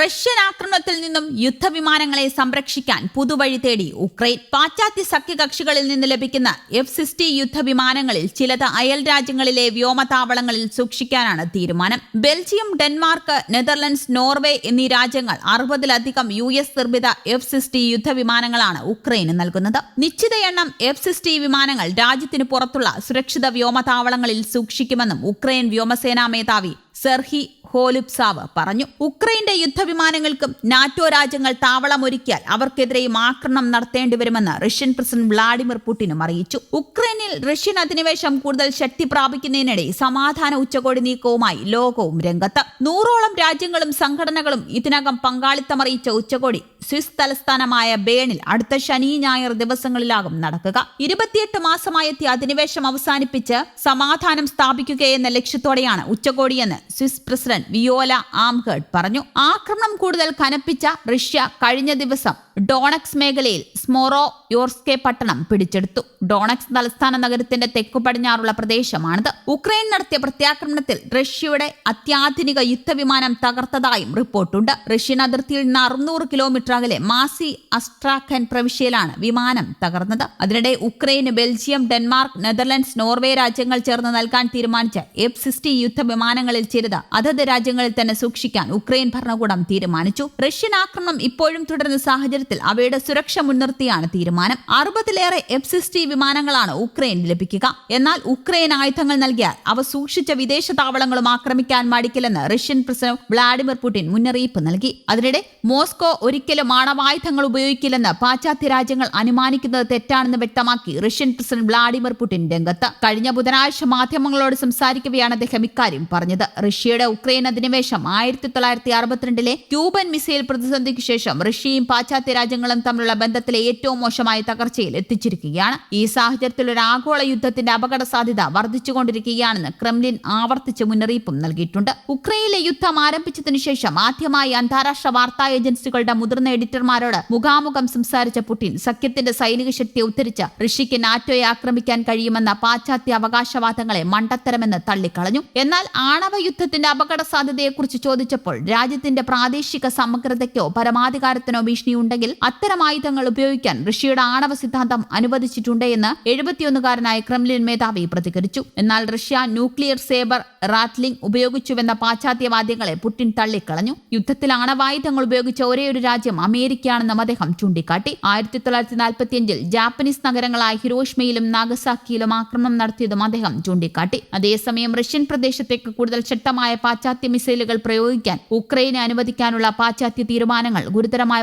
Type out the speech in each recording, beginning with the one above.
Russian ആക്രമണത്തിൽ നിന്നും യുദ്ധവിമാനങ്ങളെ സംരക്ഷിക്കാൻ പുതുവഴി തേടി ഉക്രൈൻ പാശ്ചാത്യ സഖ്യകക്ഷികളിൽ നിന്ന് ലഭിക്കുന്ന എഫ് സിക്സ്റ്റി യുദ്ധവിമാനങ്ങളിൽ ചിലത് അയൽ രാജ്യങ്ങളിലെ വ്യോമതാവളങ്ങളിൽ സൂക്ഷിക്കാനാണ് തീരുമാനം. ബെൽജിയം ഡെൻമാർക്ക് നെതർലൻഡ്സ് നോർവേ എന്നീ രാജ്യങ്ങൾ അറുപതിലധികം യു എസ് നിർമ്മിത എഫ് സിക്സ്റ്റി യുദ്ധവിമാനങ്ങളാണ് ഉക്രൈന് നൽകുന്നത്. നിശ്ചിത എണ്ണം എഫ് സിക്സ്റ്റി വിമാനങ്ങൾ രാജ്യത്തിന് പുറത്തുള്ള സുരക്ഷിത വ്യോമതാവളങ്ങളിൽ സൂക്ഷിക്കുമെന്നും ഉക്രൈൻ വ്യോമസേനാ മേധാവി സെർഹി ഹോലുപ്സാവ് പറഞ്ഞു. ഉക്രൈന്റെ യുദ്ധവിമാനങ്ങൾക്കും നാറ്റോ രാജ്യങ്ങൾ താവളമൊരുക്കിയാൽ അവർക്കെതിരെയും ആക്രമണം നടത്തേണ്ടി വരുമെന്ന് റഷ്യൻ പ്രസിഡന്റ് വ്ളാഡിമിർ പുടിനും അറിയിച്ചു. ഉക്രൈനിൽ റഷ്യൻ അധിനിവേശം കൂടുതൽ ശക്തി പ്രാപിക്കുന്നതിനിടെ സമാധാന ഉച്ചകോടി നീക്കവുമായി ലോകവും രംഗത്ത്. നൂറോളം രാജ്യങ്ങളും സംഘടനകളും ഇതിനകം പങ്കാളിത്തമറിയിച്ച ഉച്ചകോടി സ്വിസ് തലസ്ഥാനമായ ബേണിൽ അടുത്ത ശനി ഞായർ ദിവസങ്ങളിലാകും നടക്കുക. ഇരുപത്തിയെട്ട് മാസമായെത്തിയ അധിനിവേശം അവസാനിപ്പിച്ച് സമാധാനം സ്ഥാപിക്കുകയെന്ന ലക്ഷ്യത്തോടെയാണ് ഉച്ചകോടിയെന്ന് സ്വിസ് പ്രസിഡന്റ് വിയോല ആംഗേഡ് പറഞ്ഞു. ആക്രമണം കൂടുതൽ കനപ്പിച്ച റഷ്യ കഴിഞ്ഞ ദിവസം ഡോണക്സ് മേഖലയിൽ സ്മോറോ യോർസ്കെ പട്ടണം പിടിച്ചെടുത്തു. ഡോണക്സ് തലസ്ഥാന നഗരത്തിന്റെ തെക്കു പടിഞ്ഞാറുള്ള പ്രദേശമാണിത്. ഉക്രൈൻ നടത്തിയ പ്രത്യാക്രമണത്തിൽ റഷ്യയുടെ അത്യാധുനിക യുദ്ധവിമാനം തകർത്തതായും റിപ്പോർട്ടുണ്ട്. റഷ്യൻ അതിർത്തിയിൽ നിന്ന് അറുന്നൂറ് കിലോമീറ്റർ അകലെ മാസി അസ്ട്രാഖൻ പ്രവിശ്യയിലാണ് വിമാനം തകർന്നത്. അതിനിടെ ഉക്രൈന് ബെൽജിയം ഡെൻമാർക്ക് നെതർലൻഡ്സ് നോർവേ രാജ്യങ്ങൾ ചേർന്ന് നൽകാൻ തീരുമാനിച്ച എഫ് സിക്സ്റ്റി യുദ്ധവിമാനങ്ങളിൽ ചിലത് അതത് രാജ്യങ്ങളിൽ തന്നെ സൂക്ഷിക്കാൻ ഉക്രൈൻ ഭരണകൂടം തീരുമാനിച്ചു. റഷ്യൻ ആക്രമണം ഇപ്പോഴും തുടരുന്ന സാഹചര്യത്തിൽ അവയുടെ സുരക്ഷ മുൻനിർത്തിയാണ് തീരുമാനം. അറുപതിലേറെ എഫ് സിക്സ്റ്റി വിമാനങ്ങളാണ് ഉക്രൈന് ലഭിക്കുക. എന്നാൽ ഉക്രൈൻ ആയുധങ്ങൾ നൽകിയാൽ അവ സൂക്ഷിച്ച വിദേശ താവളങ്ങളും ആക്രമിക്കാൻ മടിക്കില്ലെന്ന് റഷ്യൻ പ്രസിഡന്റ് വ്ളാഡിമിർ പുടിൻ മുന്നറിയിപ്പ് നൽകി. അതിനിടെ മോസ്കോ ഒരിക്കലും ആണവായുധങ്ങൾ ഉപയോഗിക്കില്ലെന്ന് പാശ്ചാത്യ രാജ്യങ്ങൾ അനുമാനിക്കുന്നത് തെറ്റാണെന്ന് വ്യക്തമാക്കി റഷ്യൻ പ്രസിഡന്റ് വ്ളാഡിമിർ പുടിൻ രംഗത്ത്. കഴിഞ്ഞ ബുധനാഴ്ച മാധ്യമങ്ങളോട് സംസാരിക്കവെയാണ് അദ്ദേഹം ഇക്കാര്യം പറഞ്ഞത്. റഷ്യയുടെ ഉക്രൈൻ അധിനിവേശം ആയിരത്തി തൊള്ളായിരത്തി അറുപത്തിരണ്ടിലെ ക്യൂബൻ മിസൈൽ പ്രതിസന്ധിക്ക് ശേഷം റഷ്യയും പാശ്ചാത്യ രാജ്യങ്ങളും തമ്മിലുള്ള ബന്ധത്തിലെ ഏറ്റവും മോശമായ തകർച്ചയിൽ എത്തിച്ചിരിക്കുകയാണ്. ഈ സാഹചര്യത്തിൽ ഒരു ആഗോള യുദ്ധത്തിന്റെ അപകട സാധ്യത വർദ്ധിച്ചുകൊണ്ടിരിക്കുകയാണെന്ന് ക്രെംലിൻ ആവർത്തിച്ച് മുന്നറിയിപ്പും നൽകിയിട്ടുണ്ട്. ഉക്രൈനിലെ യുദ്ധം ആരംഭിച്ചതിനു ശേഷം ആദ്യമായി അന്താരാഷ്ട്ര വാർത്താ ഏജൻസികളുടെ മുതിർന്ന എഡിറ്റർമാരോട് മുഖാമുഖം സംസാരിച്ച പുടിൻ സഖ്യത്തിന്റെ സൈനിക ശക്തിയെ ഉദ്ധരിച്ച് ഋഷിക്ക് നാറ്റോയെ ആക്രമിക്കാൻ കഴിയുമെന്ന പാശ്ചാത്യ അവകാശവാദങ്ങളെ മണ്ടത്തരമെന്ന് തള്ളിക്കളഞ്ഞു. എന്നാൽ ആണവ യുദ്ധത്തിന്റെ അപകട സാധ്യതയെക്കുറിച്ച് ചോദിച്ചപ്പോൾ രാജ്യത്തിന്റെ പ്രാദേശിക സമഗ്രതയ്ക്കോ പരമാധികാരത്തിനോ ഭീഷണിയുണ്ടെങ്കിൽ അത്തരം ആയുധങ്ങൾ ഉപയോഗിക്കാൻ റഷ്യയുടെ ആണവ സിദ്ധാന്തം അനുവദിച്ചിട്ടുണ്ട് എന്ന് എഴുപത്തിയൊന്നുകാരനായ ക്രെംലിൻ മേധാവി പ്രതികരിച്ചു. എന്നാൽ റഷ്യ ന്യൂക്ലിയർ സേബർ റാറ്റ്ലിംഗ് ഉപയോഗിച്ചുവെന്ന പാശ്ചാത്യവാദ്യങ്ങളെ പുടിൻ തള്ളിക്കളഞ്ഞു. യുദ്ധത്തിൽ ആണവായുധങ്ങൾ ഉപയോഗിച്ച ഒരേയൊരു രാജ്യം അമേരിക്കയാണെന്നും അദ്ദേഹം ചൂണ്ടിക്കാട്ടി. ആയിരത്തി തൊള്ളായിരത്തി നാൽപ്പത്തിയഞ്ചിൽ ജാപ്പനീസ് നഗരങ്ങളായ ഹിരോഷ്മയിലും നാഗസാക്കിയിലും ആക്രമണം നടത്തിയതും അദ്ദേഹം ചൂണ്ടിക്കാട്ടി. അതേസമയം റഷ്യൻ പ്രദേശത്തേക്ക് കൂടുതൽ ശക്തമായ പാശ്ചാത്യ മിസൈലുകൾ പ്രയോഗിക്കാൻ ഉക്രൈനെ അനുവദിക്കാനുള്ള പാശ്ചാത്യ തീരുമാനങ്ങൾ ഗുരുതരമായ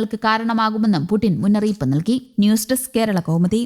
പ്രത്യാഘാതങ്ങൾക്ക് കാരണമാകുമെന്നും പുടിൻ മുന്നറിയിപ്പ് നൽകി. News desk Kerala Kaumudi.